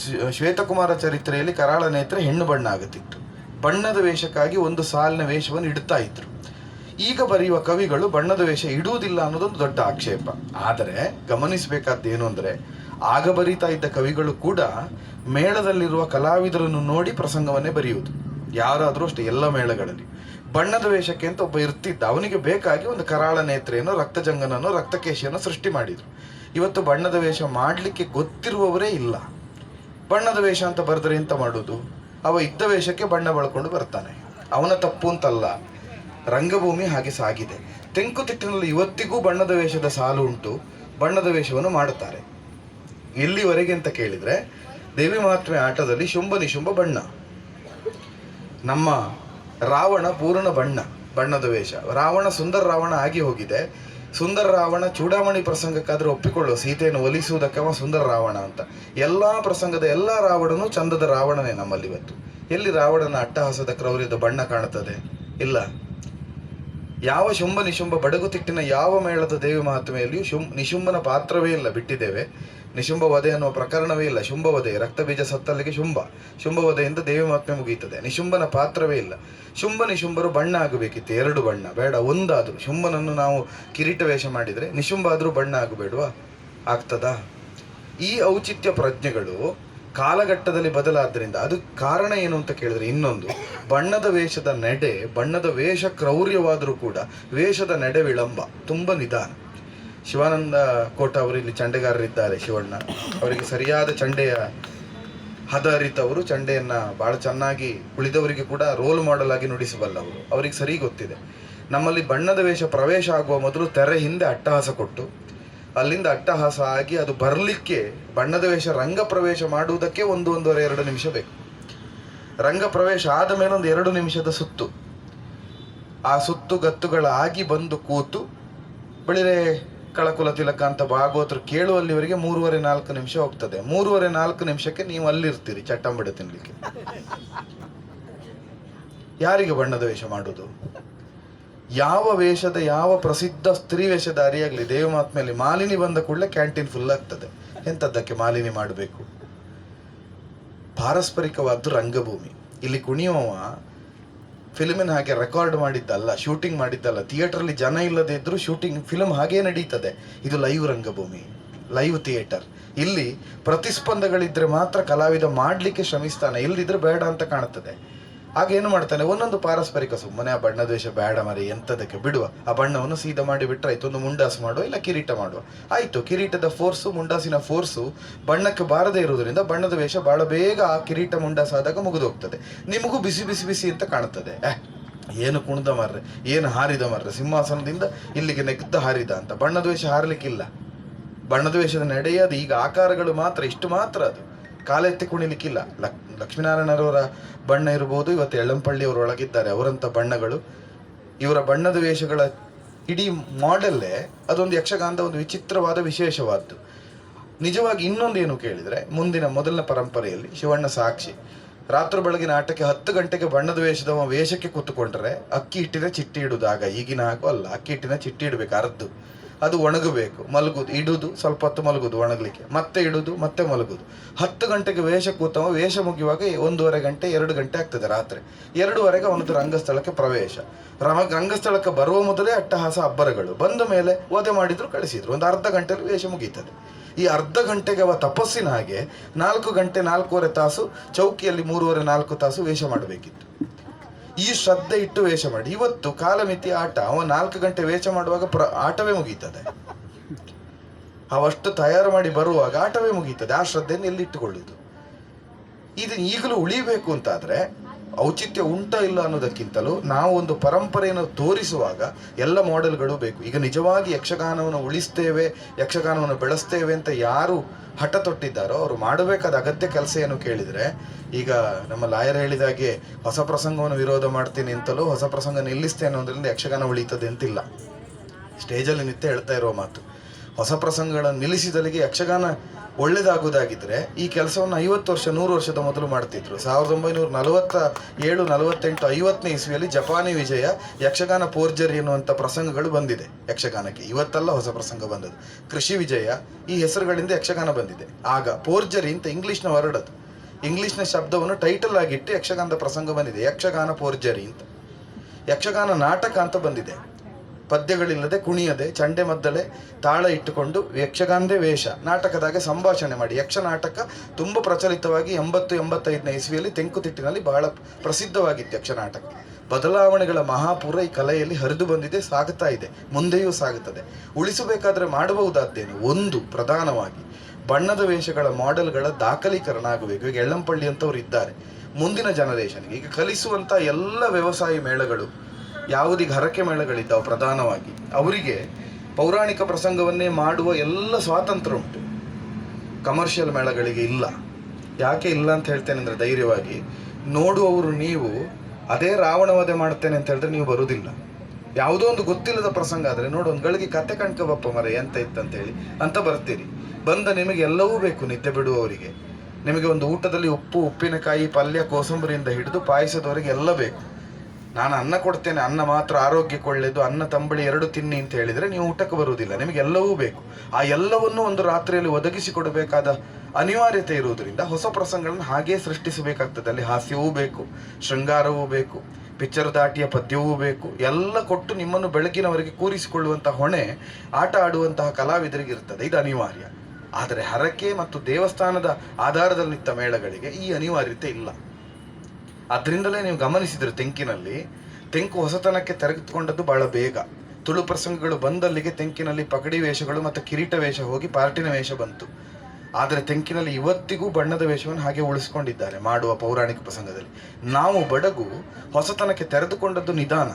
ಶ್ವೇ- ಶ್ವೇತಕುಮಾರ ಚರಿತ್ರೆಯಲ್ಲಿ ಕರಾಳ ನೇತ್ರ ಹೆಣ್ಣು ಬಣ್ಣ ಆಗುತ್ತಿತ್ತು ಬಣ್ಣದ ವೇಷಕ್ಕಾಗಿ ಒಂದು ಸಾಲಿನ ವೇಷವನ್ನು ಇಡ್ತಾ ಇದ್ರು. ಈಗ ಬರೆಯುವ ಕವಿಗಳು ಬಣ್ಣದ ವೇಷ ಇಡುವುದಿಲ್ಲ ಅನ್ನೋದೊಂದು ದೊಡ್ಡ ಆಕ್ಷೇಪ. ಆದರೆ ಗಮನಿಸಬೇಕಾದ್ದೇನು ಅಂದರೆ, ಆಗ ಬರೀತಾ ಇದ್ದ ಕವಿಗಳು ಕೂಡ ಮೇಳದಲ್ಲಿರುವ ಕಲಾವಿದರನ್ನು ನೋಡಿ ಪ್ರಸಂಗವನ್ನೇ ಬರೆಯುವುದು. ಯಾರಾದರೂ ಅಷ್ಟೇ ಎಲ್ಲ ಮೇಳಗಳಲ್ಲಿ. ಬಣ್ಣದ ವೇಷಕ್ಕೆ ಅಂತ ಒಬ್ಬ ಇರ್ತಿದ್ದ. ಅವನಿಗೆ ಬೇಕಾಗಿ ಒಂದು ಕರಾಳ ನೇತ್ರೆಯನ್ನು, ರಕ್ತಜಂಗನನ್ನು, ರಕ್ತಕೇಶಿಯನ್ನು ಸೃಷ್ಟಿ ಮಾಡಿದರು. ಇವತ್ತು ಬಣ್ಣದ ವೇಷ ಮಾಡಲಿಕ್ಕೆ ಗೊತ್ತಿರುವವರೇ ಇಲ್ಲ. ಬಣ್ಣದ ವೇಷ ಅಂತ ಬರೆದ್ರೆ ಎಂತ ಮಾಡೋದು? ಅವ ಇದ್ದ ವೇಷಕ್ಕೆ ಬಣ್ಣ ಬಳಕೊಂಡು ಬರ್ತಾನೆ. ಅವನ ತಪ್ಪು ಅಂತಲ್ಲ. ರಂಗಭೂಮಿ ಹಾಗೆ ಸಾಗಿದೆ. ತೆಂಕುತಿಟ್ಟಿನಲ್ಲಿ ಇವತ್ತಿಗೂ ಬಣ್ಣದ ವೇಷದ ಸಾಲು ಉಂಟು. ಬಣ್ಣದ ವೇಷವನ್ನು ಮಾಡುತ್ತಾರೆ. ಎಲ್ಲಿವರೆಗೆ ಅಂತ ಕೇಳಿದ್ರೆ, ದೇವಿ ಮಹಾತ್ಮೆ ಆಟದಲ್ಲಿ ಶುಂಭ ನಿಶುಂಭ ಬಣ್ಣ. ನಮ್ಮ ರಾವಣ ಪೂರ್ಣ ಬಣ್ಣ, ಬಣ್ಣದ ವೇಷ. ರಾವಣ ಸುಂದರ ರಾವಣ ಆಗಿ ಹೋಗಿದೆ. ಸುಂದರ ರಾವಣ ಚೂಡಾಮಣಿ ಪ್ರಸಂಗಕ್ಕಾದ್ರೆ ಒಪ್ಪಿಕೊಳ್ಳುವ ಸೀತೆಯನ್ನು ಒಲಿಸುವುದಕ್ಕವ ಸುಂದರ ರಾವಣ ಅಂತ. ಎಲ್ಲಾ ಪ್ರಸಂಗದ ಎಲ್ಲಾ ರಾವಣನು ಚಂದದ ರಾವಣನೇ ನಮ್ಮಲ್ಲಿ ಇವತ್ತು ಎಲ್ಲಿ ರಾವಣನ ಅಟ್ಟಹಾಸದ ಕ್ರೌರ್ಯದ ಬಣ್ಣ ಕಾಣುತ್ತದೆ? ಇಲ್ಲ. ಯಾವ ಶುಂಭ ನಿಶುಂಭ ಬಡಗುತಿಟ್ಟಿನ ಯಾವ ಮೇಳದ ದೇವಿ ಮಹಾತ್ಮೆಯಲ್ಲಿಯೂ ಶುಂ, ನಿಶುಂಭನ ಪಾತ್ರವೇ ಇಲ್ಲ, ಬಿಟ್ಟಿದ್ದೇವೆ. ನಿಶುಂಭ ವಧೆ ಅನ್ನುವ ಪ್ರಕರಣವೇ ಇಲ್ಲ, ಶುಂಭ ವಧೆ. ರಕ್ತ ಬೀಜ ಸತ್ತಲ್ಲಿಗೆ ಶುಂಭ. ಶುಂಭ ವಧೆಯಿಂದ ದೇವಿ ಮಹಾತ್ಮೆ ಮುಗಿಯುತ್ತದೆ. ನಿಶುಂಭನ ಪಾತ್ರವೇ ಇಲ್ಲ. ಶುಂಭ ನಿಶುಂಭರು ಬಣ್ಣ ಆಗಬೇಕಿತ್ತು, ಎರಡು ಬಣ್ಣ. ಬೇಡ, ಒಂದಾದರೂ. ಶುಂಭನನ್ನು ನಾವು ಕಿರೀಟ ವೇಷ ಮಾಡಿದರೆ ನಿಶುಂಭ ಆದರೂ ಬಣ್ಣ ಆಗಬೇಡವಾ? ಆಗ್ತದಾ? ಈ ಔಚಿತ್ಯ ಪ್ರಜ್ಞೆಗಳು ಕಾಲಘಟ್ಟದಲ್ಲಿ ಬದಲಾದ್ರಿಂದ ಅದು ಕಾರಣ ಏನು ಅಂತ ಕೇಳಿದ್ರೆ ಇನ್ನೊಂದು. ಬಣ್ಣದ ವೇಷದ ನಡೆ, ಬಣ್ಣದ ವೇಷ ಕ್ರೌರ್ಯವಾದರೂ ಕೂಡ ವೇಷದ ನಡೆ ವಿಳಂಬ, ತುಂಬ ನಿಧಾನ. ಶಿವಾನಂದ ಕೋಟ ಅವರು ಇಲ್ಲಿ ಚಂಡೆಗಾರರಿದ್ದಾರೆ, ಶಿವಣ್ಣ. ಅವರಿಗೆ ಸರಿಯಾದ ಚಂಡೆಯ ಹದ ಅರಿತವರು ಚಂಡೆಯನ್ನ ಬಹಳ ಚೆನ್ನಾಗಿ ಉಳಿದವರಿಗೆ ಕೂಡ ರೋಲ್ ಮಾಡೆಲ್ ಆಗಿ ನುಡಿಸಬಲ್ಲವರು ಅವರಿಗೆ ಸರಿ ಗೊತ್ತಿದೆ. ನಮ್ಮಲ್ಲಿ ಬಣ್ಣದ ವೇಷ ಪ್ರವೇಶ ಆಗುವ ಮೊದಲು ತೆರೆ ಹಿಂದೆ ಅಟ್ಟಹಾಸ ಕೊಟ್ಟು ಅಲ್ಲಿಂದ ಅಟ್ಟಹಾಸ ಆಗಿ ಅದು ಬರಲಿಕ್ಕೆ ಬಣ್ಣದ ವೇಷ, ರಂಗ ಪ್ರವೇಶ ಮಾಡುವುದಕ್ಕೆ ಒಂದು ಒಂದೂವರೆ ಎರಡು ನಿಮಿಷ ಬೇಕು. ರಂಗ ಪ್ರವೇಶ ಆದ ಮೇಲೆ ಒಂದು ಎರಡು ನಿಮಿಷದ ಸುತ್ತು. ಆ ಸುತ್ತು ಗತ್ತುಗಳಾಗಿ ಬಂದು ಕೂತು, ಬೆಳಿರೆ ಕಳಕುಲ ತಿಲಕ ಅಂತ ಭಾಗವತರು ಕೇಳುವಲ್ಲಿವರೆಗೆ ಮೂರುವರೆ ನಾಲ್ಕು ನಿಮಿಷ ಹೋಗ್ತದೆ. ಮೂರುವರೆ ನಾಲ್ಕು ನಿಮಿಷಕ್ಕೆ ನೀವು ಅಲ್ಲಿರ್ತೀರಿ ಚಟ್ಟಂಬಡೆ ತಿನ್ನಲಿಕ್ಕೆ ಯಾರಿಗೆ ಬಣ್ಣದ ವೇಷ ಮಾಡುವುದು? ಯಾವ ವೇಷದ, ಯಾವ ಪ್ರಸಿದ್ಧ ಸ್ತ್ರೀ ವೇಷಧಾರಿಯಾಗಲಿ ದೇವಮಾತ್ಮೆಯಲ್ಲಿ ಮಾಲಿನಿ ಬಂದ ಕೂಡಲೇ ಕ್ಯಾಂಟೀನ್ ಫುಲ್ ಆಗ್ತದೆ. ಎಂಥದ್ದಕ್ಕೆ ಮಾಲಿನಿ ಮಾಡಬೇಕು? ಪಾರಸ್ಪರಿಕವಾದ್ದು ರಂಗಭೂಮಿ. ಇಲ್ಲಿ ಕುಣಿಯುವವ ಫಿಲ್ಮಿನ ಹಾಗೆ ರೆಕಾರ್ಡ್ ಮಾಡಿದ್ದಲ್ಲ, ಶೂಟಿಂಗ್ ಮಾಡಿದ್ದಲ್ಲ, ಥಿಯೇಟ್ರಲ್ಲಿ ಜನ ಇಲ್ಲದೇ ಇದ್ರೂ ಶೂಟಿಂಗ್, ಫಿಲ್ಮ್ ಹಾಗೇ ನಡೀತದೆ. ಇದು ಲೈವ್ ರಂಗಭೂಮಿ, ಲೈವ್ ಥಿಯೇಟರ್. ಇಲ್ಲಿ ಪ್ರತಿಸ್ಪಂದಗಳಿದ್ರೆ ಮಾತ್ರ ಕಲಾವಿದ ಮಾಡಲಿಕ್ಕೆ ಶ್ರಮಿಸ್ತಾನೆ ಇಲ್ಲದಿದ್ರೆ ಬೇಡ ಅಂತ ಕಾಣುತ್ತದೆ ಆಗ ಏನು ಮಾಡ್ತಾನೆ? ಒಂದೊಂದು ಪಾರಸ್ಪರಿಕ ಸುಮ್ಮನೆ ಆ ಬಣ್ಣ ದ್ವೇಷ ಬೇಡ ಮರಿ ಎಂತದಕ್ಕೆ ಬಿಡುವ? ಆ ಬಣ್ಣವನ್ನು ಸೀದಾ ಮಾಡಿ ಬಿಟ್ಟರೆ ಆಯ್ತು, ಒಂದು ಮುಂಡಾಸು ಮಾಡುವ ಇಲ್ಲ ಕಿರೀಟ ಮಾಡುವ? ಆಯ್ತು, ಕಿರೀಟದ ಫೋರ್ಸು ಮುಂಡಾಸಿನ ಫೋರ್ಸು ಬಣ್ಣಕ್ಕೆ ಬಾರದೇ ಇರುವುದರಿಂದ ಬಣ್ಣದ ವೇಷ ಬಹಳ ಬೇಗ ಆ ಕಿರೀಟ ಮುಂಡಾಸ ಆದಾಗ ಮುಗಿದು ಹೋಗ್ತದೆ ನಿಮಗೂ ಬಿಸಿ ಬಿಸಿ ಬಿಸಿ ಅಂತ ಕಾಣುತ್ತದೆ. ಏನು ಕುಣಿದ ಮರ್ರೆ, ಏನು ಹಾರಿದ ಮರ್ರೆ, ಸಿಂಹಾಸನದಿಂದ ಇಲ್ಲಿಗೆ ನೆಗ್ದ ಹಾರಿದ ಅಂತ. ಬಣ್ಣದ ವೇಷ ಹಾರಲಿಕ್ಕಿಲ್ಲ. ಬಣ್ಣದ ವೇಷದ ನಡೆಯದು ಈಗ ಆಕಾರಗಳು ಮಾತ್ರ, ಇಷ್ಟು ಮಾತ್ರ ಅದು. ಕಾಲೆತ್ತಿ ಕುಣಿಲಿಕ್ಕಿಲ್ಲ ಲಕ್, ಲಕ್ಷ್ಮೀನಾರಾಯಣರವರ ಬಣ್ಣ ಇರ್ಬೋದು, ಇವತ್ತು ಎಳ್ಳಂಪಳ್ಳಿ ಅವರು ಒಳಗಿದ್ದಾರೆ, ಅವರಂಥ ಬಣ್ಣಗಳು. ಇವರ ಬಣ್ಣದ ವೇಷಗಳ ಇಡೀ ಮಾಡೆಲ್ಲೇ ಅದೊಂದು ಯಕ್ಷಗಾನದ ಒಂದು ವಿಚಿತ್ರವಾದ ವಿಶೇಷವಾದ್ದು. ನಿಜವಾಗಿ ಇನ್ನೊಂದು ಏನು ಕೇಳಿದರೆ, ಮುಂದಿನ ಮೊದಲನೇ ಪರಂಪರೆಯಲ್ಲಿ ಶಿವಣ್ಣ ಸಾಕ್ಷಿ. ರಾತ್ರಿ ಬೆಳಗಿನ ಆಟಕ್ಕೆ ಹತ್ತು ಗಂಟೆಗೆ ಬಣ್ಣದ ವೇಷದ ವೇಷಕ್ಕೆ ಕೂತ್ಕೊಂಡ್ರೆ, ಅಕ್ಕಿ ಹಿಟ್ಟಿನ ಚಿಟ್ಟಿ ಇಡುವುದಾಗ ಈಗಿನ ಹಾಗೂ ಅಲ್ಲ, ಅಕ್ಕಿ ಹಿಟ್ಟಿನ ಚಿಟ್ಟಿ ಇಡಬೇಕು, ಅರ್ದು. ಅದು ಒಣಗಬೇಕು ಮಲಗುದು ಇಡುದು, ಸ್ವಲ್ಪ ಹೊತ್ತು ಮಲಗುದು ಒಣಗಲಿಕ್ಕೆ. ಮತ್ತೆ ಇಡುದು, ಮತ್ತೆ ಮಲಗುದು ಹತ್ತು ಗಂಟೆಗೆ ವೇಷ ಕೂತವ, ವೇಷ ಮುಗಿಯುವಾಗ ಒಂದೂವರೆ ಗಂಟೆ, ಎರಡು ಗಂಟೆ ಆಗ್ತದೆ ರಾತ್ರಿ. ಎರಡೂವರೆಗೆ ಅವನದು ರಂಗಸ್ಥಳಕ್ಕೆ ಪ್ರವೇಶ. ರಮ ರಂಗಸ್ಥಳಕ್ಕೆ ಬರುವ ಮೊದಲೇ ಅಟ್ಟಹಾಸ ಅಬ್ಬರಗಳು. ಬಂದ ಮೇಲೆ ಓದೆ ಮಾಡಿದ್ರು, ಕಳಿಸಿದ್ರು. ಒಂದು ಅರ್ಧ ಗಂಟೆಯಲ್ಲಿ ವೇಷ ಮುಗೀತದೆ ಈ ಅರ್ಧ ಗಂಟೆಗೆ ಅವ ತಪಸ್ಸಿನ ಹಾಗೆ ನಾಲ್ಕು ಗಂಟೆ ನಾಲ್ಕೂವರೆ ತಾಸು ಚೌಕಿಯಲ್ಲಿ ಮೂರುವರೆ ನಾಲ್ಕು ತಾಸು ವೇಷ ಮಾಡಬೇಕಿತ್ತು. ಈ ಶ್ರದ್ಧೆ ಇಟ್ಟು ವೇಷ ಮಾಡಿ. ಇವತ್ತು ಕಾಲಮಿತಿ ಆಟ, ಅವ ನಾಲ್ಕು ಗಂಟೆ ವೇಷ ಮಾಡುವಾಗ ಪ್ರ, ಆಟವೇ ಮುಗೀತದೆ. ಅವಷ್ಟು ತಯಾರು ಮಾಡಿ ಬರುವಾಗ ಆಟವೇ ಮುಗೀತದೆ. ಆ ಶ್ರದ್ಧೆಯನ್ನು ಎಲ್ಲಿಟ್ಟುಕೊಳ್ಳುವುದು ಇದು ಈಗಲೂ ಉಳಿಬೇಕು ಅಂತಾದ್ರೆ ಔಚಿತ್ಯ ಉಂಟಾ ಇಲ್ಲ ಅನ್ನೋದಕ್ಕಿಂತಲೂ ನಾವು ಒಂದು ಪರಂಪರೆಯನ್ನು ತೋರಿಸುವಾಗ ಎಲ್ಲ ಮಾಡೆಲ್ಗಳು ಬೇಕು. ಈಗ ನಿಜವಾಗಿ ಯಕ್ಷಗಾನವನ್ನು ಉಳಿಸ್ತೇವೆ, ಯಕ್ಷಗಾನವನ್ನು ಬೆಳೆಸ್ತೇವೆ ಅಂತ ಯಾರು ಹಠ ತೊಟ್ಟಿದ್ದಾರೋ ಅವರು ಮಾಡಬೇಕಾದ ಅಗತ್ಯ ಕೆಲಸ ಏನು ಕೇಳಿದರೆ, ಈಗ ನಮ್ಮ ಲಾಯರ್ ಹೇಳಿದಾಗೆ ಹೊಸ ಪ್ರಸಂಗವನ್ನು ವಿರೋಧ ಮಾಡ್ತೀನಿ ಅಂತಲೂ ಹೊಸ ಪ್ರಸಂಗ ನಿಲ್ಲಿಸ್ತೇನೆ ಅನ್ನೋದ್ರಿಂದ ಯಕ್ಷಗಾನ ಉಳಿತದೆ ಅಂತಿಲ್ಲ. ಸ್ಟೇಜಲ್ಲಿ ನಿತ್ಯ ಹೇಳ್ತಾ ಇರೋ ಮಾತು. ಹೊಸ ಪ್ರಸಂಗಗಳನ್ನು ನಿಲ್ಲಿಸಿದಲ್ಲಿಗೆ ಯಕ್ಷಗಾನ ಒಳ್ಳೆಯದಾಗುವುದಾಗಿದ್ದರೆ ಈ ಕೆಲಸವನ್ನು ಐವತ್ತು ವರ್ಷ, ನೂರು ವರ್ಷದ ಮೊದಲು ಮಾಡ್ತಿದ್ರು. ಸಾವಿರದ ಒಂಬೈನೂರ ನಲವತ್ತ ಏಳು, ನಲವತ್ತೆಂಟು, ಐವತ್ತನೇ ಇಸ್ವಿಯಲ್ಲಿ ಜಪಾನಿ ವಿಜಯ, ಯಕ್ಷಗಾನ ಪೋರ್ಜರಿ ಎನ್ನುವಂಥ ಪ್ರಸಂಗಗಳು ಬಂದಿದೆ ಯಕ್ಷಗಾನಕ್ಕೆ. ಇವತ್ತಲ್ಲ ಹೊಸ ಪ್ರಸಂಗ ಬಂದದ್ದು. ಕೃಷಿ ವಿಜಯ ಈ ಹೆಸರುಗಳಿಂದ ಯಕ್ಷಗಾನ ಬಂದಿದೆ. ಆಗ ಪೋರ್ಜರಿ ಅಂತ ಇಂಗ್ಲೀಷ್ನ ವರ್ಡ್ ಇಂಗ್ಲಿಷ್ನ ಶಬ್ದವನ್ನು ಟೈಟಲ್ ಆಗಿಟ್ಟು ಯಕ್ಷಗಾನದ ಪ್ರಸಂಗ ಬಂದಿದೆ. ಯಕ್ಷಗಾನ ಪೋರ್ಜರಿ ಅಂತ. ಯಕ್ಷಗಾನ ನಾಟಕ ಅಂತ ಬಂದಿದೆ. ಪದ್ಯಗಳಿಲ್ಲದೆ ಕುಣಿಯದೆ, ಚಂಡೆ ಮದ್ದಳೆ ತಾಳ ಇಟ್ಟುಕೊಂಡು ಯಕ್ಷಗಾನದೇ ವೇಷ, ನಾಟಕದಾಗೆ ಸಂಭಾಷಣೆ ಮಾಡಿ. ಯಕ್ಷ ನಾಟಕ ತುಂಬ ಪ್ರಚಲಿತವಾಗಿ ಎಂಬತ್ತು, ಎಂಬತ್ತೈದನೇ ಇಸ್ವಿಯಲ್ಲಿ ತೆಂಕುತಿಟ್ಟಿನಲ್ಲಿ ಬಹಳ ಪ್ರಸಿದ್ಧವಾಗಿತ್ತು ಯಕ್ಷ ನಾಟಕ. ಬದಲಾವಣೆಗಳ ಮಹಾಪೂರ ಈ ಕಲೆಯಲ್ಲಿ ಹರಿದು ಬಂದಿದೆ, ಸಾಗುತ್ತಾ ಇದೆ, ಮುಂದೆಯೂ ಸಾಗುತ್ತದೆ. ಉಳಿಸಬೇಕಾದ್ರೆ ಮಾಡಬಹುದಾದ್ದೇನು? ಒಂದು, ಪ್ರಧಾನವಾಗಿ. ಬಣ್ಣದ ವೇಷಗಳ ಮಾಡೆಲ್ಗಳ ದಾಖಲೀಕರಣ ಆಗಬೇಕು ಈಗ ಎಳ್ಳಂಪಳ್ಳಿ ಅಂತವ್ರು ಇದ್ದಾರೆ. ಮುಂದಿನ ಜನರೇಷನ್ಗೆ ಈಗ ಕಲಿಸುವಂಥ ಎಲ್ಲ ವ್ಯವಸಾಯ ಮೇಳಗಳು ಯಾವುದೀಗ ಹರಕೆ ಮೇಳಗಳಿದ್ದಾವೆ ಪ್ರಧಾನವಾಗಿ. ಅವರಿಗೆ ಪೌರಾಣಿಕ ಪ್ರಸಂಗವನ್ನೇ ಮಾಡುವ ಎಲ್ಲ ಸ್ವಾತಂತ್ರ್ಯ ಉಂಟು. ಕಮರ್ಷಿಯಲ್ ಮೇಳಗಳಿಗೆ ಇಲ್ಲ. ಯಾಕೆ ಇಲ್ಲ ಅಂತ ಹೇಳ್ತೇನೆ ಅಂದರೆ ಧೈರ್ಯವಾಗಿ. ನೋಡುವವರು ನೀವು, ಅದೇ ರಾವಣ ವಧೆ ಮಾಡ್ತೇನೆ ಅಂತ ಹೇಳಿದ್ರೆ ನೀವು ಬರುವುದಿಲ್ಲ. ಯಾವುದೋ ಒಂದು ಗೊತ್ತಿಲ್ಲದ ಪ್ರಸಂಗ ಆದರೆ ನೋಡು, ಒಂದು ಗಳಿಗೆ ಕತೆ ಕಣ್ಕಬಪ್ಪ ಮರೆ ಎಂತ ಇತ್ತಂತ ಹೇಳಿ ಅಂತ ಬರ್ತೀರಿ ಬಂದ ನಿಮಗೆ ಎಲ್ಲವೂ ಬೇಕು ನಿದ್ದೆ ಬಿಡುವವರಿಗೆ. ನಿಮಗೆ ಒಂದು ಊಟದಲ್ಲಿ ಉಪ್ಪು, ಉಪ್ಪಿನಕಾಯಿ, ಪಲ್ಯ, ಕೋಸಂಬರಿಯಿಂದ ಹಿಡಿದು ಪಾಯಸದವರೆಗೆ ಎಲ್ಲ ಬೇಕು. ನಾನು ಅನ್ನ ಕೊಡ್ತೇನೆ, ಅನ್ನ ಮಾತ್ರ ಆರೋಗ್ಯಕ್ಕೆ ಒಳ್ಳೆಯದು ಅನ್ನ ತಂಬಳಿ ಎರಡು ತಿನ್ನಿ ಅಂತ ಹೇಳಿದರೆ ನೀವು ಊಟಕ್ಕೆ ಬರುವುದಿಲ್ಲ. ನಿಮಗೆ ಎಲ್ಲವೂ ಬೇಕು. ಆ ಎಲ್ಲವನ್ನೂ ಒಂದು ರಾತ್ರಿಯಲ್ಲಿ ಒದಗಿಸಿಕೊಡಬೇಕಾದ ಅನಿವಾರ್ಯತೆ ಇರುವುದರಿಂದ ಹೊಸ ಪ್ರಸಂಗಗಳನ್ನು ಹಾಗೇ ಸೃಷ್ಟಿಸಬೇಕಾಗ್ತದೆ. ಅಲ್ಲಿ ಹಾಸ್ಯವೂ ಬೇಕು, ಶೃಂಗಾರವೂ ಬೇಕು ಪಿಕ್ಚರ್ ದಾಟಿಯ ಪದ್ಯವೂ ಬೇಕು. ಎಲ್ಲ ಕೊಟ್ಟು ನಿಮ್ಮನ್ನು ಬೆಳಗಿನವರೆಗೆ ಕೂರಿಸಿಕೊಳ್ಳುವಂತಹ ಹೊಣೆ ಆಟ ಆಡುವಂತಹ ಕಲಾವಿದರಿಗೆ ಇರ್ತದೆ. ಇದು ಅನಿವಾರ್ಯ. ಆದರೆ ಹರಕೆ ಮತ್ತು ದೇವಸ್ಥಾನದ ಆಧಾರದಲ್ಲಿ ನಿಂತ ಮೇಳಗಳಿಗೆ ಈ ಅನಿವಾರ್ಯತೆ ಇಲ್ಲ. ಅದರಿಂದಲೇ ನೀವು ಗಮನಿಸಿದ್ರು ತೆಂಕಿನಲ್ಲಿ. ತೆಂಕು ಹೊಸತನಕ್ಕೆ ತೆರೆದುಕೊಂಡದ್ದು ಬಹಳ ಬೇಗ. ತುಳು ಪ್ರಸಂಗಗಳು ಬಂದಲ್ಲಿಗೆ ತೆಂಕಿನಲ್ಲಿ ಪಗಡಿ ವೇಷಗಳು ಮತ್ತು ಕಿರೀಟ ವೇಷ ಹೋಗಿ ಪಾರ್ಟಿನ ವೇಷ ಬಂತು. ಆದರೆ ತೆಂಕಿನಲ್ಲಿ ಇವತ್ತಿಗೂ ಬಣ್ಣದ ವೇಷವನ್ನು ಹಾಗೆ ಉಳಿಸ್ಕೊಂಡಿದ್ದಾರೆ ಮಾಡುವ ಪೌರಾಣಿಕ ಪ್ರಸಂಗದಲ್ಲಿ. ನಾವು ಬಡಗು ಹೊಸತನಕ್ಕೆ ತೆರೆದುಕೊಂಡದ್ದು ನಿಧಾನ.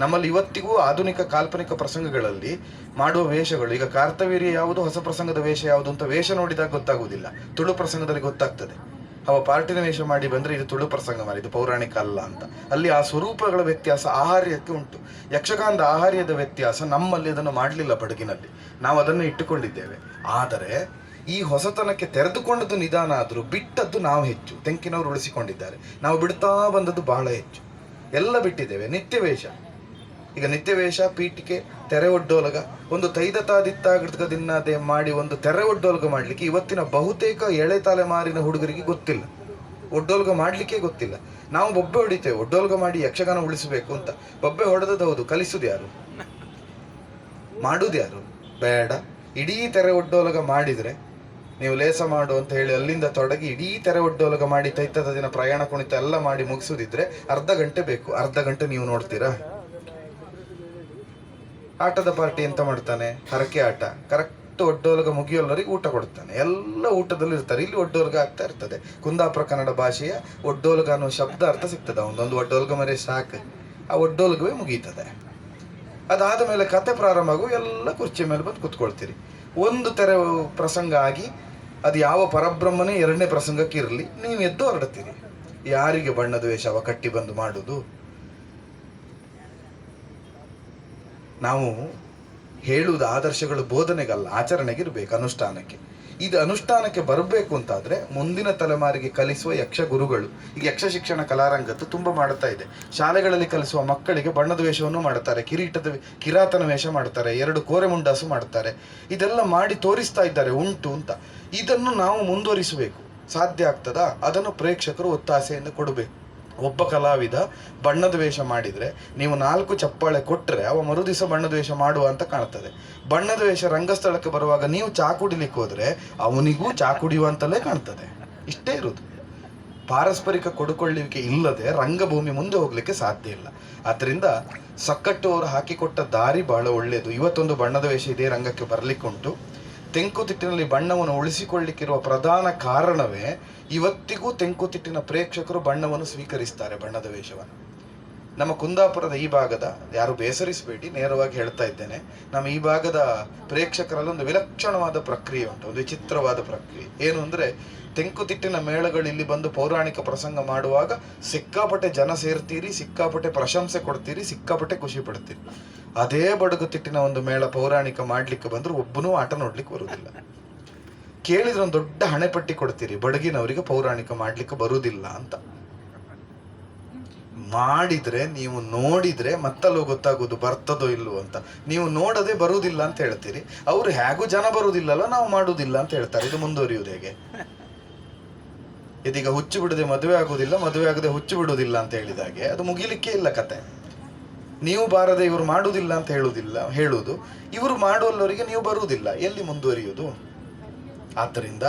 ನಮ್ಮಲ್ಲಿ ಇವತ್ತಿಗೂ ಆಧುನಿಕ ಕಾಲ್ಪನಿಕ ಪ್ರಸಂಗಗಳಲ್ಲಿ ಮಾಡುವ ವೇಷಗಳು, ಈಗ ಕಾರ್ತವೀರ್ಯ ಯಾವುದು, ಹೊಸ ಪ್ರಸಂಗದ ವೇಷ ಯಾವುದು ಅಂತ ವೇಷ ನೋಡಿದಾಗ ಗೊತ್ತಾಗುವುದಿಲ್ಲ. ತುಳು ಪ್ರಸಂಗದಲ್ಲಿ ಗೊತ್ತಾಗ್ತದೆ. ಅವ ಪಾರ್ಟಿನ ವೇಷ ಮಾಡಿ ಬಂದ್ರೆ ಇದು ತುಳು ಪ್ರಸಂಗ ಮಾಡಿ ಇದು ಪೌರಾಣಿಕ ಅಲ್ಲ ಅಂತ. ಅಲ್ಲಿ ಆ ಸ್ವರೂಪಗಳ ವ್ಯತ್ಯಾಸ ಆಹಾರ್ಯಕ್ಕೆ ಉಂಟು. ಯಕ್ಷಗಾನದ ಆಹಾರ್ಯದ ವ್ಯತ್ಯಾಸ ನಮ್ಮಲ್ಲಿ ಅದನ್ನು ಮಾಡಲಿಲ್ಲ ಬಡಗಿನಲ್ಲಿ ನಾವು ಅದನ್ನು ಇಟ್ಟುಕೊಂಡಿದ್ದೇವೆ. ಆದರೆ ಈ ಹೊಸತನಕ್ಕೆ ತೆರೆದುಕೊಂಡದ್ದು ನಿಧಾನ ಆದರೂ ಬಿಟ್ಟದ್ದು ನಾವು ಹೆಚ್ಚು. ತೆಂಕಿನವರು ಉಳಿಸಿಕೊಂಡಿದ್ದಾರೆ. ನಾವು ಬಿಡ್ತಾ ಬಂದದ್ದು ಬಹಳ ಹೆಚ್ಚು. ಎಲ್ಲ ಬಿಟ್ಟಿದ್ದೇವೆ. ನಿತ್ಯ ವೇಷ ಈಗ ನಿತ್ಯವೇಷ, ಪೀಠಿಕೆ ತೆರೆ ಒಡ್ಡೋಲಗ ಒಂದು ತೈದತಾದಿತ್ತಾಗದಿನ್ನದೇ ಮಾಡಿ ಒಂದು ತೆರೆ ಒಡ್ಡೋಲಗ ಮಾಡಲಿಕ್ಕೆ ಇವತ್ತಿನ ಬಹುತೇಕ ಎಳೆ ತಲೆಮಾರಿನ ಹುಡುಗರಿಗೆ ಗೊತ್ತಿಲ್ಲ. ಒಡ್ಡೋಲ್ಗ ಮಾಡಲಿಕ್ಕೆ ಗೊತ್ತಿಲ್ಲ. ನಾವು ಬೊಬ್ಬೆ ಹೊಡಿತೇವೆ, ಒಡ್ಡೋಲ್ಗ ಮಾಡಿ ಯಕ್ಷಗಾನ ಉಳಿಸಬೇಕು ಅಂತ. ಬೊಬ್ಬೆ ಹೊಡೆದದ್ದು ಹೌದು, ಕಲಿಸುದು ಯಾರು? ಮಾಡುದು ಯಾರು? ಬೇಡ. ಇಡೀ ತೆರೆ ಒಡ್ಡೋಲಗ ಮಾಡಿದ್ರೆ ನೀವು ಲೇಸ ಮಾಡು ಅಂತ ಹೇಳಿ ಅಲ್ಲಿಂದ ತೊಡಗಿ ಇಡೀ ತೆರೆ ಒಡ್ಡೋಲಗ ಮಾಡಿ ತೈತದ ದಿನ ಪ್ರಯಾಣ ಕುಣಿತ ಎಲ್ಲ ಮಾಡಿ ಮುಗಿಸುದಿದ್ರೆ ಅರ್ಧ ಗಂಟೆ ಬೇಕು. ಅರ್ಧ ಗಂಟೆ ನೀವು ನೋಡ್ತೀರಾ? ಆಟದ ಪಾರ್ಟಿ ಎಂತ ಮಾಡ್ತಾನೆ? ಹರಕೆ ಆಟ. ಕರೆಕ್ಟ್ ಒಡ್ಡೋಲಗ ಮುಗಿಯೋಲ್ಲರಿಗೆ ಊಟ ಕೊಡ್ತಾನೆ. ಎಲ್ಲ ಊಟದಲ್ಲಿ ಇರ್ತಾರೆ. ಇಲ್ಲಿ ಒಡ್ಡೋಲ್ಗ ಆಗ್ತಾ ಇರ್ತದೆ. ಕುಂದಾಪುರ ಕನ್ನಡ ಭಾಷೆಯ ಒಡ್ಡೋಲ್ಗ ಅನ್ನೋ ಶಬ್ದ ಅರ್ಥ ಸಿಗ್ತದೆ. ಒಂದೊಂದು ಒಡ್ಡೋಲ್ಗ ಮರೆ ಸಾಕು. ಆ ಒಡ್ಡೋಲ್ಗವೇ ಮುಗೀತದೆ. ಅದಾದ ಮೇಲೆ ಕತೆ ಪ್ರಾರಂಭ ಆಗು ಎಲ್ಲ ಕುರ್ಚಿ ಮೇಲೆ ಬಂದು ಕುತ್ಕೊಳ್ತೀರಿ. ಒಂದು ತೆರೆ ಪ್ರಸಂಗ ಆಗಿ ಅದು ಯಾವ ಪರಬ್ರಹ್ಮನೇ ಎರಡನೇ ಪ್ರಸಂಗಕ್ಕೆ ಇರಲಿ, ನೀವು ಎದ್ದು ಹೊರಡ್ತೀರಿ. ಯಾರಿಗೆ ಬಣ್ಣದ ಅವ ಕಟ್ಟಿ ಬಂದು ಮಾಡುವುದು ನಾವು ಹೇಳುವುದು ಆದರ್ಶಗಳು ಬೋಧನೆಗಲ್ಲ ಆಚರಣೆಗೆ ಇರಬೇಕು ಅನುಷ್ಠಾನಕ್ಕೆ. ಇದು ಅನುಷ್ಠಾನಕ್ಕೆ ಬರಬೇಕು ಅಂತಾದರೆ ಮುಂದಿನ ತಲೆಮಾರಿಗೆ ಕಲಿಸುವ ಯಕ್ಷ ಗುರುಗಳು, ಈಗ ಯಕ್ಷ ಶಿಕ್ಷಣ ಕಲಾರಂಗದ್ದು ತುಂಬ ಮಾಡ್ತಾ ಇದೆ. ಶಾಲೆಗಳಲ್ಲಿ ಕಲಿಸುವ ಮಕ್ಕಳಿಗೆ ಬಣ್ಣದ ವೇಷವನ್ನು ಮಾಡ್ತಾರೆ, ಕಿರೀಟದ ಕಿರಾತನ ವೇಷ ಮಾಡ್ತಾರೆ, ಎರಡು ಕೋರೆ ಮುಂಡಾಸು ಮಾಡ್ತಾರೆ. ಇದೆಲ್ಲ ಮಾಡಿ ತೋರಿಸ್ತಾ ಇದ್ದಾರೆ ಉಂಟು ಅಂತ. ಇದನ್ನು ನಾವು ಮುಂದುವರಿಸಬೇಕು. ಸಾಧ್ಯ ಆಗ್ತದಾ? ಅದನ್ನು ಪ್ರೇಕ್ಷಕರು ಒತ್ತಾಸೆಯಿಂದ ಕೊಡಬೇಕು. ಒಬ್ಬ ಕಲಾವಿದ ಬಣ್ಣದ ವೇಷ ಮಾಡಿದರೆ, ನೀವು ನಾಲ್ಕು ಚಪ್ಪಾಳೆ ಕೊಟ್ಟರೆ ಅವ ಮರುದಿವಸ ಬಣ್ಣದ ವೇಷ ಮಾಡುವ ಅಂತ ಕಾಣ್ತದೆ. ಬಣ್ಣದ ವೇಷ ರಂಗಸ್ಥಳಕ್ಕೆ ಬರುವಾಗ ನೀವು ಚಾ ಕುಡಿಲಿಕ್ಕೆ ಹೋದರೆ ಅವನಿಗೂ ಚಾ ಕುಡಿಯುವಂತಲೇ ಕಾಣ್ತದೆ. ಇಷ್ಟೇ ಇರೋದು. ಪಾರಸ್ಪರಿಕ ಕೊಡುಕೊಳ್ಳುವಿಕೆ ಇಲ್ಲದೆ ರಂಗಭೂಮಿ ಮುಂದೆ ಹೋಗ್ಲಿಕ್ಕೆ ಸಾಧ್ಯ ಇಲ್ಲ. ಆದ್ದರಿಂದ ಸಕ್ಕಟ್ಟು ಅವರು ಹಾಕಿಕೊಟ್ಟ ದಾರಿ ಬಹಳ ಒಳ್ಳೆಯದು. ಇವತ್ತೊಂದು ಬಣ್ಣದ ವೇಷ ಇದೇ ರಂಗಕ್ಕೆ ಬರಲಿಕ್ಕುಂಟು. ತೆಂಕುತಿಟ್ಟಿನಲ್ಲಿ ಬಣ್ಣವನ್ನು ಉಳಿಸಿಕೊಳ್ಳಿಕ್ಕಿರುವ ಪ್ರಧಾನ ಕಾರಣವೇ ಇವತ್ತಿಗೂ ತೆಂಕುತಿಟ್ಟಿನ ಪ್ರೇಕ್ಷಕರು ಬಣ್ಣವನ್ನು ಸ್ವೀಕರಿಸ್ತಾರೆ ಬಣ್ಣದ ವೇಷವನ್ನು. ನಮ್ಮ ಕುಂದಾಪುರದ ಈ ಭಾಗದ ಯಾರು ಬೇಸರಿಸಬೇಡಿ, ನೇರವಾಗಿ ಹೇಳ್ತಾ ಇದ್ದೇನೆ. ನಮ್ಮ ಈ ಭಾಗದ ಪ್ರೇಕ್ಷಕರಲ್ಲಿ ಒಂದು ವಿಲಕ್ಷಣವಾದ ಪ್ರಕ್ರಿಯೆ ಉಂಟು, ಒಂದು ವಿಚಿತ್ರವಾದ ಪ್ರಕ್ರಿಯೆ. ಏನು ಅಂದರೆ, ತೆಂಕುತಿಟ್ಟಿನ ಮೇಳಗಳು ಇಲ್ಲಿ ಬಂದು ಪೌರಾಣಿಕ ಪ್ರಸಂಗ ಮಾಡುವಾಗ ಸಿಕ್ಕಾಪಟ್ಟೆ ಜನ ಸೇರ್ತೀರಿ, ಸಿಕ್ಕಾಪಟ್ಟೆ ಪ್ರಶಂಸೆ ಕೊಡ್ತೀರಿ, ಸಿಕ್ಕಾಪಟ್ಟೆ ಖುಷಿ ಪಡ್ತೀರಿ. ಅದೇ ಬಡಗುತಿಟ್ಟಿನ ಒಂದು ಮೇಳ ಪೌರಾಣಿಕ ಮಾಡ್ಲಿಕ್ಕೆ ಬಂದರೂ ಒಬ್ಬನೂ ಆಟ ನೋಡ್ಲಿಕ್ಕೆ ಬರುವುದಿಲ್ಲ ಕೇಳಿದ್ರೆ ಒಂದು ದೊಡ್ಡ ಹಣೆಪಟ್ಟಿ ಕೊಡ್ತೀರಿ, ಬಡಗಿನವರಿಗೆ ಪೌರಾಣಿಕ ಮಾಡ್ಲಿಕ್ಕೆ ಬರುವುದಿಲ್ಲ ಅಂತ. ಮಾಡಿದ್ರೆ, ನೀವು ನೋಡಿದ್ರೆ ಮತ್ತಲ್ಲೂ ಗೊತ್ತಾಗೋದು ಬರ್ತದೋ ಇಲ್ಲೋ ಅಂತ. ನೀವು ನೋಡದೆ ಬರುವುದಿಲ್ಲ ಅಂತ ಹೇಳ್ತೀರಿ. ಅವ್ರು ಹೇಗೂ ಜನ ಬರುವುದಿಲ್ಲಲ್ಲ, ನಾವು ಮಾಡುವುದಿಲ್ಲ ಅಂತ ಹೇಳ್ತಾರೆ. ಇದು ಮುಂದುವರಿಯುವುದು ಹೇಗೆ? ಇದೀಗ ಹುಚ್ಚು ಬಿಡದೆ ಮದುವೆ ಆಗುವುದಿಲ್ಲ, ಮದುವೆ ಆಗದೆ ಹುಚ್ಚು ಬಿಡುವುದಿಲ್ಲ ಅಂತ ಹೇಳಿದಾಗೆ ಅದು ಮುಗಿಲಿಕ್ಕೆ ಇಲ್ಲ ಕತೆ. ನೀವು ಬಾರದೆ ಇವರು ಮಾಡುವುದಿಲ್ಲ ಅಂತ ಹೇಳುವುದಿಲ್ಲ, ಹೇಳುವುದು. ಇವರು ಮಾಡುವಲ್ಲವರಿಗೆ ನೀವು ಬರುವುದಿಲ್ಲ. ಎಲ್ಲಿ ಮುಂದುವರಿಯುವುದು? ಆದ್ದರಿಂದ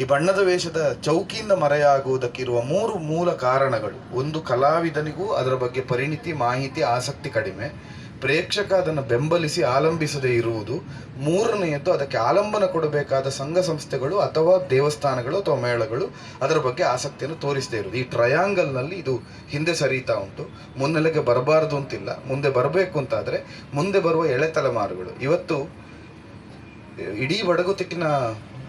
ಈ ಬಣ್ಣದ ವೇಷದ ಚೌಕಿಯಿಂದ ಮರೆಯಾಗುವುದಕ್ಕಿರುವ ಮೂರು ಮೂಲ ಕಾರಣಗಳು. ಒಂದು, ಕಲಾವಿದನಿಗೂ ಅದರ ಬಗ್ಗೆ ಪರಿಣಿತಿ, ಮಾಹಿತಿ, ಆಸಕ್ತಿ ಕಡಿಮೆ. ಪ್ರೇಕ್ಷಕ ಅದನ್ನು ಬೆಂಬಲಿಸಿ ಆಲಂಬಿಸದೇ ಇರುವುದು. ಮೂರನೆಯದ್ದು, ಅದಕ್ಕೆ ಆಲಂಬನ ಕೊಡಬೇಕಾದ ಸಂಘ ಸಂಸ್ಥೆಗಳು ಅಥವಾ ದೇವಸ್ಥಾನಗಳು ಅಥವಾ ಮೇಳಗಳು ಅದರ ಬಗ್ಗೆ ಆಸಕ್ತಿಯನ್ನು ತೋರಿಸದೇ ಇರುವುದು. ಈ ಟ್ರಯಾಂಗಲ್ನಲ್ಲಿ ಇದು ಹಿಂದೆ ಸರಿತಾ ಉಂಟು. ಮುನ್ನೆಲೆಗೆ ಬರಬಾರದು ಅಂತಿಲ್ಲ. ಮುಂದೆ ಬರಬೇಕು ಅಂತಾದರೆ ಮುಂದೆ ಬರುವ ಎಳೆ ತಲೆಮಾರುಗಳು ಇವತ್ತು ಇಡೀ ಬಡಗುತಿಟ್ಟಿನ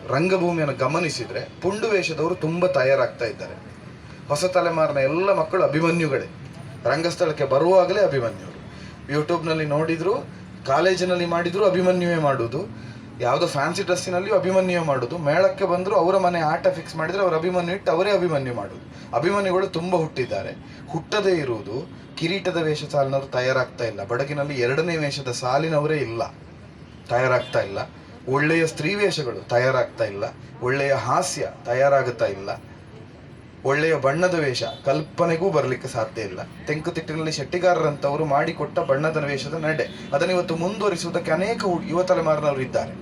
ರಂಗಭೂಮಿಯನ್ನು ಗಮನಿಸಿದರೆ ಪುಂಡು ವೇಷದವರು ತುಂಬ ತಯಾರಾಗ್ತಾ ಇದ್ದಾರೆ. ಹೊಸ ತಲೆಮಾರಿನ ಎಲ್ಲ ಮಕ್ಕಳು ಅಭಿಮನ್ಯುಗಳೇ. ರಂಗಸ್ಥಳಕ್ಕೆ ಬರುವಾಗಲೇ ಅಭಿಮನ್ಯುರು. ಯೂಟ್ಯೂಬ್ನಲ್ಲಿ ನೋಡಿದ್ರು, ಕಾಲೇಜಿನಲ್ಲಿ ಮಾಡಿದ್ರು ಅಭಿಮನ್ಯುವೇ ಮಾಡುವುದು ಯಾವುದೋ ಫ್ಯಾನ್ಸಿ ಡ್ರೆಸ್ಸಿನಲ್ಲಿಯೂ ಅಭಿಮನ್ಯುವೇ ಮಾಡೋದು. ಮೇಳಕ್ಕೆ ಬಂದರೂ ಅವರ ಮನೆ ಆಟ ಫಿಕ್ಸ್ ಮಾಡಿದರೆ ಅವರ ಅಭಿಮನ್ಯು ಇಟ್ಟು ಅವರೇ ಅಭಿಮನ್ಯು ಮಾಡುವುದು ಅಭಿಮನ್ಯುಗಳು ತುಂಬ ಹುಟ್ಟಿದ್ದಾರೆ. ಹುಟ್ಟದೇ ಇರುವುದು ಕಿರೀಟದ ವೇಷ ಸಾಲಿನವರು ತಯಾರಾಗ್ತಾ ಇಲ್ಲ. ಬಡಗಿನಲ್ಲಿ ಎರಡನೇ ವೇಷದ ಸಾಲಿನವರೇ ಇಲ್ಲ. ತಯಾರಾಗ್ತಾ ಇಲ್ಲ. ಒಳ್ಳೆಯ ಸ್ತ್ರೀ ವೇಷಗಳು ತಯಾರಾಗ್ತಾ ಇಲ್ಲ, ಒಳ್ಳೆಯ ಹಾಸ್ಯ ತಯಾರಾಗುತ್ತಾ ಇಲ್ಲ, ಒಳ್ಳೆಯ ಬಣ್ಣದ ವೇಷ ಕಲ್ಪನೆಗೂ ಬರಲಿಕ್ಕೆ ಸಾಧ್ಯ ಇಲ್ಲ. ತೆಂಕುತಿಟ್ಟಿನಲ್ಲಿ ಶೆಟ್ಟಿಗಾರರಂತವರು ಮಾಡಿಕೊಟ್ಟ ಬಣ್ಣದ ವೇಷದ ನಡೆ, ಅದನ್ನು ಇವತ್ತು ಮುಂದುವರಿಸುವುದಕ್ಕೆ ಅನೇಕ ಯುವ ತಲೆಮಾರಿನವರು ಇದ್ದಾರೆ.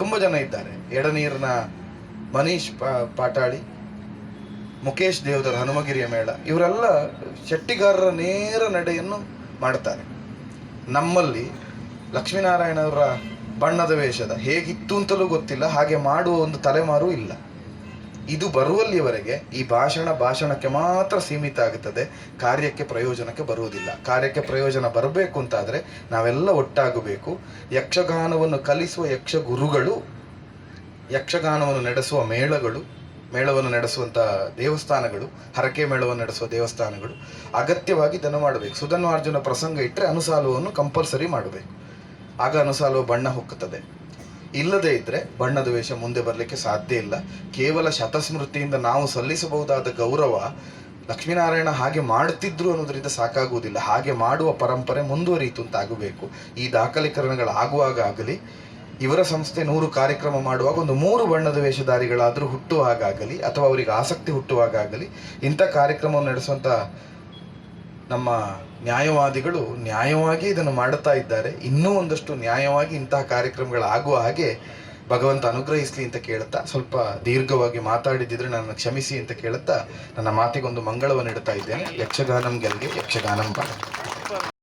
ತುಂಬ ಜನ ಇದ್ದಾರೆ. ಎಡನೀರಿನ ಮನೀಶ್ ಪಾಟಾಳಿ ಮುಖೇಶ್ ದೇವದರ್, ಹನುಮಗಿರಿಯ ಮೇಳ, ಇವರೆಲ್ಲ ಶೆಟ್ಟಿಗಾರರ ನೇರ ನಡೆಯನ್ನು ಮಾಡ್ತಾರೆ. ನಮ್ಮಲ್ಲಿ ಲಕ್ಷ್ಮೀನಾರಾಯಣವರ ಬಣ್ಣದ ವೇಷದ. ಹೇಗಿತ್ತು ಅಂತಲೂ ಗೊತ್ತಿಲ್ಲ, ಹಾಗೆ ಮಾಡುವ ಒಂದು ತಲೆಮಾರು ಇಲ್ಲ. ಇದು ಬರುವಲ್ಲಿಯವರೆಗೆ ಈ ಭಾಷಣ ಭಾಷಣಕ್ಕೆ ಮಾತ್ರ ಸೀಮಿತ ಆಗುತ್ತದೆ. ಕಾರ್ಯಕ್ಕೆ ಪ್ರಯೋಜನಕ್ಕೆ ಬರುವುದಿಲ್ಲ. ಕಾರ್ಯಕ್ಕೆ ಪ್ರಯೋಜನ ಬರಬೇಕು ಅಂತಾದರೆ ನಾವೆಲ್ಲ ಒಟ್ಟಾಗಬೇಕು. ಯಕ್ಷಗಾನವನ್ನು ಕಲಿಸುವ ಯಕ್ಷ ಗುರುಗಳು ಯಕ್ಷಗಾನವನ್ನು ನಡೆಸುವ ಮೇಳಗಳು, ಮೇಳವನ್ನು ನಡೆಸುವಂಥ ದೇವಸ್ಥಾನಗಳು, ಹರಕೆ ಮೇಳವನ್ನು ನಡೆಸುವ ದೇವಸ್ಥಾನಗಳು, ಅಗತ್ಯವಾಗಿ ಇದನ್ನು ಮಾಡಬೇಕು. ಸುಧನ್ವಾರ್ಜುನ ಪ್ರಸಂಗ ಇಟ್ಟರೆ ಅನುಸಾಲವನ್ನು ಕಂಪಲ್ಸರಿ ಮಾಡಬೇಕು. ಆಗ ಅನಸಾಲು ಬಣ್ಣ ಹೊಕ್ಕುತ್ತದೆ. ಇಲ್ಲದೇ ಇದ್ರೆ ಬಣ್ಣದ ವೇಷ ಮುಂದೆ ಬರಲಿಕ್ಕೆ ಸಾಧ್ಯ ಇಲ್ಲ. ಕೇವಲ ಶತಸ್ಮೃತಿಯಿಂದ ನಾವು ಸಲ್ಲಿಸಬಹುದಾದ ಗೌರವ ಲಕ್ಷ್ಮೀನಾರಾಯಣ ಹಾಗೆ ಮಾಡುತ್ತಿದ್ರು ಅನ್ನೋದರಿಂದ ಸಾಕಾಗುವುದಿಲ್ಲ. ಹಾಗೆ ಮಾಡುವ ಪರಂಪರೆ ಮುಂದುವರಿಯಿತು ಅಂತ ಆಗಬೇಕು. ಈ ದಾಖಲೀಕರಣಗಳಾಗುವಾಗ ಆಗಲಿ, ಇವರ ಸಂಸ್ಥೆ ನೂರು ಕಾರ್ಯಕ್ರಮ ಮಾಡುವಾಗ ಒಂದು ಮೂರು ಬಣ್ಣದ ವೇಷಧಾರಿಗಳಾದರೂ ಹುಟ್ಟುವಾಗಲಿ ಅಥವಾ ಅವರಿಗೆ ಆಸಕ್ತಿ ಹುಟ್ಟುವಾಗಲಿ ಇಂಥ ಕಾರ್ಯಕ್ರಮವನ್ನು ನಡೆಸುವಂಥ ನಮ್ಮ ನ್ಯಾಯವಾದಿಗಳು ನ್ಯಾಯವಾಗಿ ಇದನ್ನು ಮಾಡುತ್ತಾ ಇದ್ದಾರೆ. ಇನ್ನೂ ಒಂದಷ್ಟು ನ್ಯಾಯವಾಗಿ ಇಂತಹ ಕಾರ್ಯಕ್ರಮಗಳಾಗುವ ಹಾಗೆ ಭಗವಂತ ಅನುಗ್ರಹಿಸಲಿ ಅಂತ ಕೇಳುತ್ತಾ, ಸ್ವಲ್ಪ ದೀರ್ಘವಾಗಿ ಮಾತಾಡಿದ್ದಿದ್ರೆ ನನ್ನ ಕ್ಷಮಿಸಿ ಅಂತ ಕೇಳುತ್ತಾ ನನ್ನ ಮಾತಿಗೊಂದು ಮಂಗಳವನ್ನು ಇಡ್ತಾ ಇದ್ದೇನೆ. ಯಕ್ಷಗಾನಂ ಗೆಲ್ಗೆ, ಯಕ್ಷಗಾನಂ ಬಾಳ